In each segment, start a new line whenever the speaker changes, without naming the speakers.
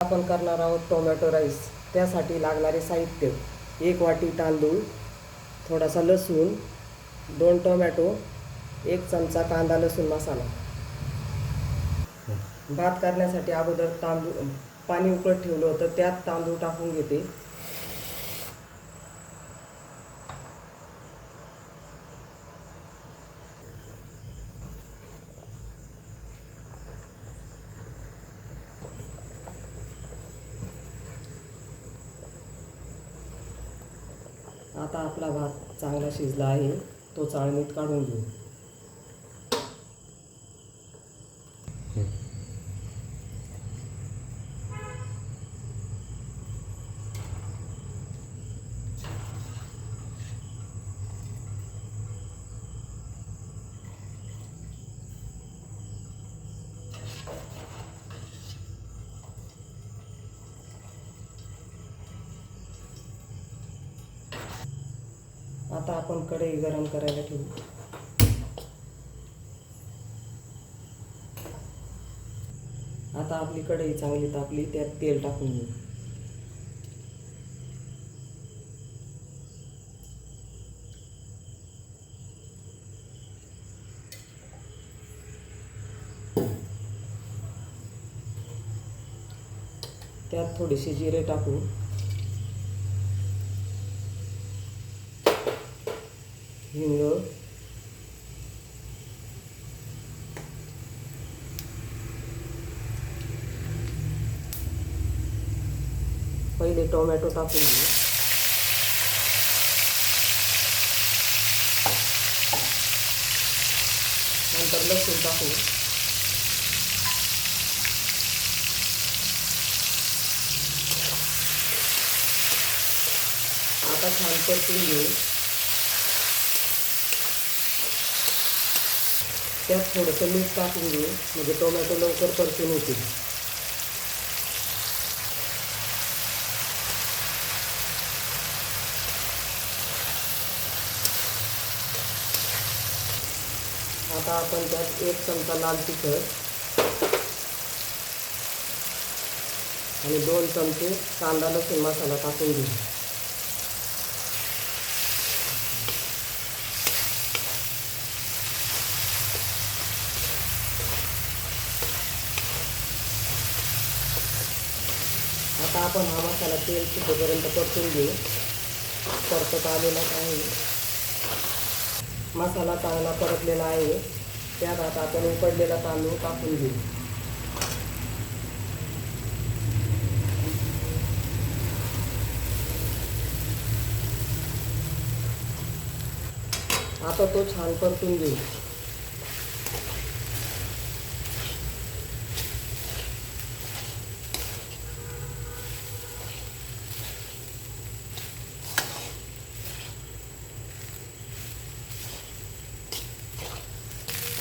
आपण करणार आहोत टोमॅटो राईस. त्यासाठी लागणारे साहित्य. एक वाटी तांदूळ थोडासा लसूण दोन टोमॅटो एक चमचा कांदा लसूण मसाला. भात करण्यासाठी अगोदर तांदूळ पाणी उकळत ठेवलं होतं त्यात तांदूळ टाकून घेते. आता आपला भात चांगला शिजला आहे तो चाळणीत काढून घेऊ. आता आपण कढई गरम करायला ठेवू. आता आपली कढई चांगली तापली त्यात तेल टाकून घेऊ. त्यात थोडेसे जिरे टाकू. हिंग. पहिले टोमॅटो टाकून घेऊ. नंतर लसूण टाकू. आता छान परतून घेऊ. त्यात थोडंसं मीठ टाकून घेऊ. म्हणजे टोमॅटो लवकर परतून होतील आता आपण त्यात एक चमचा लाल तिखट आणि दोन चमचे कांदा लसूण मसाला टाकून घेऊ. आता आपण हा मसाला तेल सुटेपर्यंत परतून घेऊ. परतत आलेला आहे मसाला चांगला परतलेला आहे. त्यात आता आपण उकडलेला तांदूळ टाकून घेऊ. आता तो छान परतून घेऊ.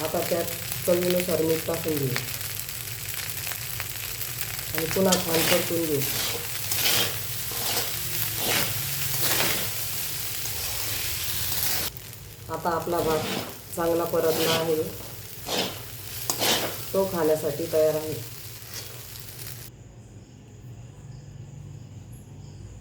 आता त्यात चवीनुसार मीठ टाकून घेऊ. आणि पुन्हा छान परतून घेऊ. आता आपला भात चांगला परतला आहे. तो खाण्यासाठी तयार आहे.